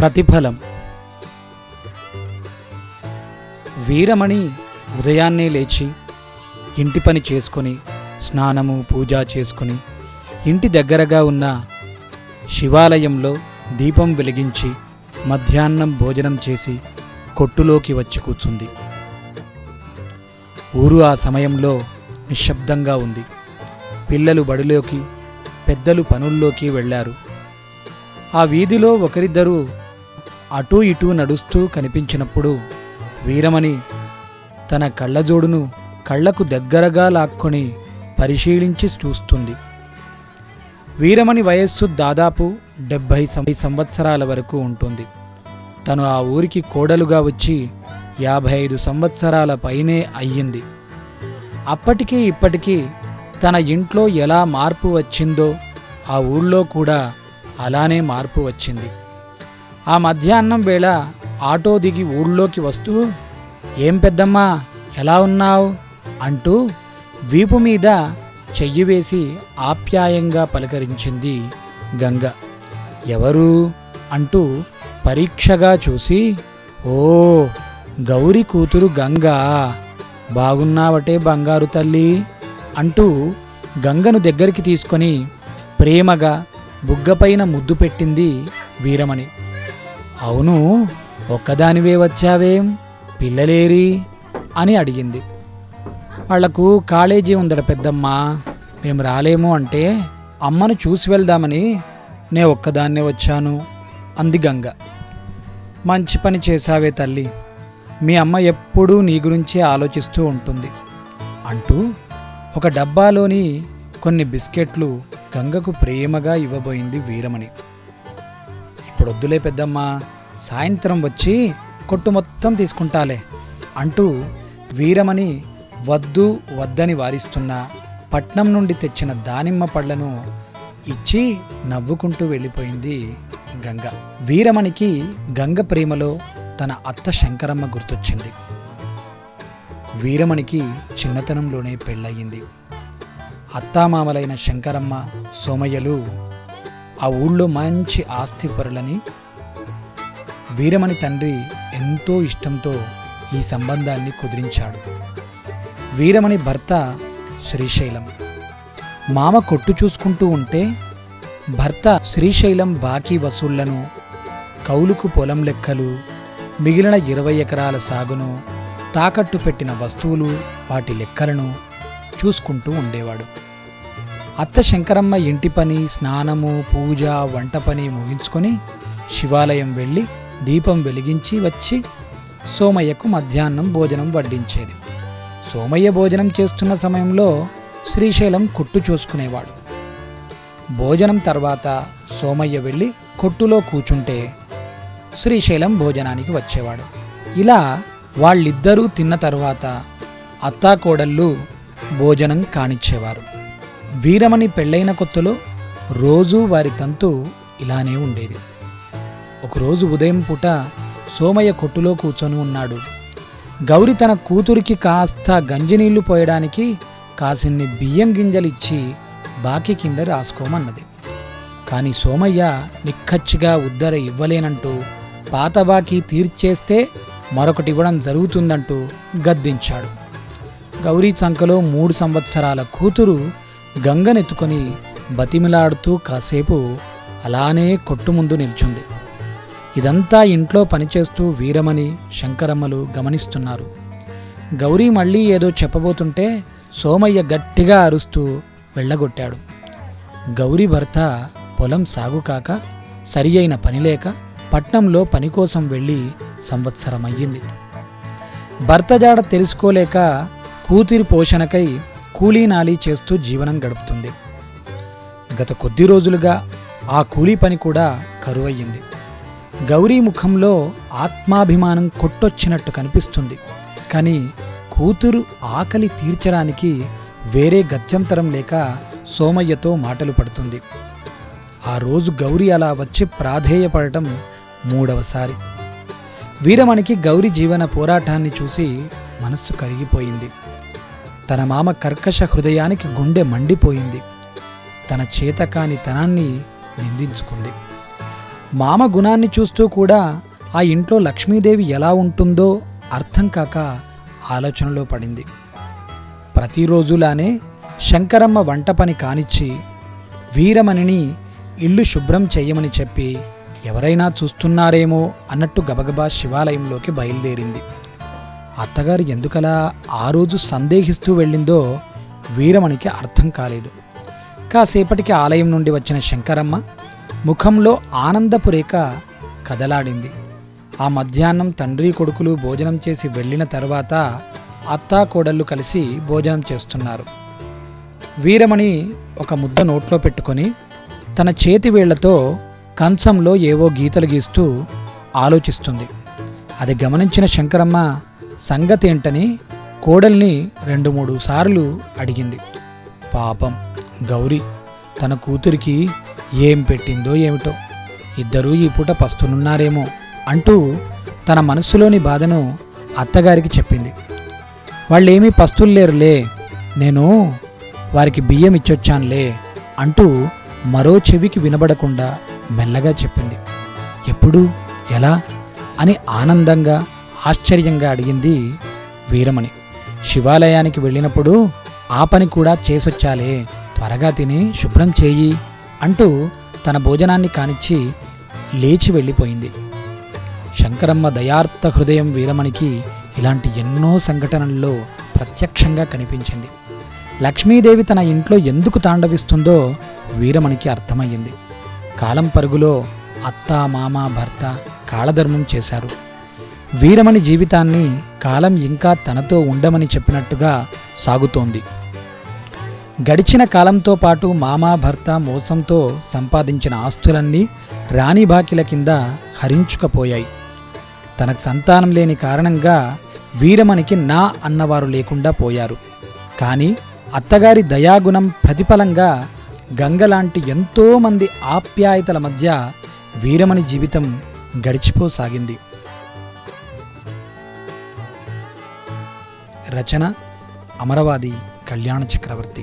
ప్రతిఫలం. వీరమణి ఉదయాన్నే లేచి ఇంటి పని చేసుకొని స్నానము పూజ చేసుకొని ఇంటి దగ్గరగా ఉన్న శివాలయంలో దీపం వెలిగించి మధ్యాహ్నం భోజనం చేసి కొట్టులోకి వచ్చి కూర్చుంది. ఊరు ఆ సమయంలో నిశ్శబ్దంగా ఉంది. పిల్లలు బడిలోకి పెద్దలు పనుల్లోకి వెళ్ళారు ఆ వీధిలో ఒకరిద్దరూ అటూ ఇటూ నడుస్తూ కనిపించినప్పుడు వీరమణి తన కళ్ళజోడును కళ్ళకు దగ్గరగా లాక్కొని పరిశీలించి చూస్తుంది. వీరమణి వయస్సు దాదాపు డెబ్భై సంవత్సరాల వరకు ఉంటుంది. తను ఆ ఊరికి కోడలుగా వచ్చి యాభై ఐదు సంవత్సరాల పైనే అయ్యింది. అప్పటికీ ఇప్పటికీ తన ఇంట్లో ఎలా మార్పు వచ్చిందో ఆ ఊళ్ళో కూడా అలానే మార్పు వచ్చింది. ఆ మధ్యాహ్నం వేళ ఆటో దిగి ఊళ్ళోకి వస్తూ ఏం పెద్దమ్మా ఎలా ఉన్నావు? అంటూ వీపు మీద చెయ్యి వేసి ఆప్యాయంగా పలకరించింది గంగ. ఎవరు? అంటూ పరీక్షగా చూసి ఓ గౌరీ కూతురు గంగ. బాగున్నావటే బంగారు తల్లి అంటూ గంగను దగ్గరికి తీసుకొని ప్రేమగా బుగ్గపైన ముద్దు పెట్టింది వీరమణి. అవును ఒక్కదానివే వచ్చావేం? పిల్లలేరి? అని అడిగింది. వాళ్ళకు కాలేజీ ఉందట పెద్దమ్మ మేము రాలేము అంటే అమ్మను చూసి వెళ్దామని నే ఒక్కదాన్నే వచ్చాను అంది గంగ. మంచి పని చేశావే తల్లి మీ అమ్మ ఎప్పుడూ నీ గురించే ఆలోచిస్తూ ఉంటుంది అంటూ ఒక డబ్బాలోని కొన్ని బిస్కెట్లు గంగకు ప్రేమగా ఇవ్వబోయింది వీరమణి. ఇప్పుడు వద్దులే పెద్దమ్మ. సాయంత్రం వచ్చి కొట్టు మొత్తం తీసుకుంటాలే అంటూ వీరమణి వద్దు వద్దని వారిస్తున్న పట్నం నుండి తెచ్చిన దానిమ్మ పళ్ళను ఇచ్చి నవ్వుకుంటూ వెళ్ళిపోయింది గంగ. వీరమణికి గంగ ప్రేమలో తన అత్త శంకరమ్మ గుర్తొచ్చింది. వీరమణికి చిన్నతనంలోనే పెళ్ళయింది. అత్తామామలైన శంకరమ్మ సోమయ్యలు ఆ ఊళ్ళో మంచి ఆస్తిపరులని వీరమణి తండ్రి ఎంతో ఇష్టంతో ఈ సంబంధాన్ని కుదిరించాడు. వీరమణి భర్త శ్రీశైలం. మామ కొట్టు చూసుకుంటూ ఉంటే భర్త శ్రీశైలం బాకీ వసూళ్ళను కౌలుకు పొలం లెక్కలు మిగిలిన ఇరవై ఎకరాల సాగును తాకట్టు పెట్టిన వస్తువులు వాటి లెక్కలను చూసుకుంటూ ఉండేవాడు. అత్త శంకరమ్మ ఇంటి పని స్నానము పూజ వంట పని ముగించుకొని శివాలయం వెళ్ళి దీపం వెలిగించి వచ్చి సోమయ్యకు మధ్యాహ్నం భోజనం వడ్డించేది. సోమయ్య భోజనం చేస్తున్న సమయంలో శ్రీశైలం కొట్టు చూసుకునేవాడు. భోజనం తర్వాత సోమయ్య వెళ్ళి కొట్టులో కూచుంటే శ్రీశైలం భోజనానికి వచ్చేవాడు. ఇలా వాళ్ళిద్దరూ తిన్న తర్వాత అత్తాకోడళ్ళు భోజనం కానిచ్చేవారు. వీరమణి పెళ్ళైన కొత్తలో రోజూ వారి తంతు ఇలానే ఉండేది. ఒకరోజు ఉదయం పూట సోమయ్య కొట్టులో కూర్చొని ఉన్నాడు. గౌరి తన కూతురికి కాస్త గంజినీళ్ళు పోయడానికి కాసిన్ని బియ్యం గింజలిచ్చి బాకీ కింద రాసుకోమన్నది. కానీ సోమయ్య నిక్కచ్చిగా ఉద్దర ఇవ్వలేనంటూ పాత బాకీ తీర్చేస్తే మరొకటి ఇవ్వడం జరుగుతుందంటూ గద్దించాడు. గౌరీ చంకలో మూడు సంవత్సరాల కూతురు గంగనెత్తుకొని బతిమిలాడుతూ కాసేపు అలానే కొట్టు ముందు నిల్చుంది. ఇదంతా ఇంట్లో పనిచేస్తూ వీరమణి శంకరమ్మలు గమనిస్తున్నారు. గౌరీ మళ్ళీ ఏదో చెప్పబోతుంటే సోమయ్య గట్టిగా అరుస్తూ వెళ్ళగొట్టాడు. గౌరీ భర్త పొలం సాగు కాక సరి అయిన పనిలేక పట్నంలో పని కోసం వెళ్ళి సంవత్సరమయ్యింది. భర్త జాడ తెలుసుకోలేక కూతురి పోషణకై కూలీనాలి చేస్తూ జీవనం గడుపుతుంది. గత కొద్ది రోజులుగా ఆ కూలీ పని కూడా కరువయ్యింది. గౌరీ ముఖంలో ఆత్మాభిమానం కొట్టొచ్చినట్టు కనిపిస్తుంది. కానీ కూతురు ఆకలి తీర్చడానికి వేరే గత్యంతరం లేక సోమయ్యతో మాటలు పడుతుంది. ఆ రోజు గౌరీ అలా వచ్చి ప్రాధేయపడటం మూడవసారి. వీరమణికి గౌరీ జీవన పోరాటాన్ని చూసి మనస్సు కరిగిపోయింది. తన మామ కర్కశ హృదయానికి గుండె మండిపోయింది. తన చేతకాని తనాన్ని నిందించుకుంది. మామ గుణాన్ని చూస్తూ కూడా ఆ ఇంట్లో లక్ష్మీదేవి ఎలా ఉంటుందో అర్థం కాక ఆలోచనలో పడింది. ప్రతిరోజులానే శంకరమ్మ వంట పని కానిచ్చి వీరమణిని ఇల్లు శుభ్రం చేయమని చెప్పి ఎవరైనా చూస్తున్నారేమో అన్నట్టు గబగబా శివాలయంలోకి బయలుదేరింది. అత్తగారు ఎందుకలా ఆ రోజు సందేహిస్తూ వెళ్ళిందో వీరమణికి అర్థం కాలేదు. కాసేపటికి ఆలయం నుండి వచ్చిన శంకరమ్మ ముఖంలో ఆనందపు రేఖ కదలాడింది. ఆ మధ్యాహ్నం తండ్రి కొడుకులు భోజనం చేసి వెళ్ళిన తర్వాత అత్తా కోడళ్ళు కలిసి భోజనం చేస్తున్నారు. వీరమణి ఒక ముద్ద నోట్లో పెట్టుకొని తన చేతి వేళ్ళతో కంచంలో ఏవో గీతలు గీస్తూ ఆలోచిస్తుంది. అది గమనించిన శంకరమ్మ సంగతి ఏంటని కోడల్ని రెండు మూడు సార్లు అడిగింది. పాపం గౌరీ తన కూతురికి ఏం పెట్టిందో ఏమిటో. ఇద్దరూ ఈ పూట పస్తునున్నారేమో అంటూ తన మనస్సులోని బాధను అత్తగారికి చెప్పింది. వాళ్ళేమీ పస్తులు లేరులే నేను వారికి బియ్యం ఇచ్చొచ్చానులే అంటూ మరో చెవికి వినబడకుండా మెల్లగా చెప్పింది. ఎప్పుడు? ఎలా? అని ఆనందంగా ఆశ్చర్యంగా అడిగింది వీరమణి. శివాలయానికి వెళ్ళినప్పుడు ఆ పని కూడా చేసొచ్చాలే త్వరగా తిని శుభ్రం చేయి అంటూ తన భోజనాన్ని కానిచ్చి లేచి వెళ్ళిపోయింది. శంకరమ్మ దయార్థ హృదయం వీరమణికి ఇలాంటి ఎన్నో సంఘటనల్లో ప్రత్యక్షంగా కనిపించింది. లక్ష్మీదేవి తన ఇంట్లో ఎందుకు తాండవిస్తుందో వీరమణికి అర్థమయ్యింది. కాలం పరుగులో అత్త మామ భర్త కాళధర్మం చేశారు. వీరమణి జీవితాన్ని కాలం ఇంకా తనతో ఉండమని చెప్పినట్టుగా సాగుతోంది. గడిచిన కాలంతో పాటు మామ భర్త మోసంతో సంపాదించిన ఆస్తులన్నీ రాణిబాకిల కింద హరించుకపోయాయి. తనకు సంతానం లేని కారణంగా వీరమణికి నా అన్నవారు లేకుండా పోయారు. కానీ అత్తగారి దయాగుణం ప్రతిఫలంగా గంగలాంటి ఎంతోమంది ఆప్యాయతల మధ్య వీరమణి జీవితం గడిచిపోసాగింది. రచన అమరవాది కళ్యాణ చక్రవర్తి.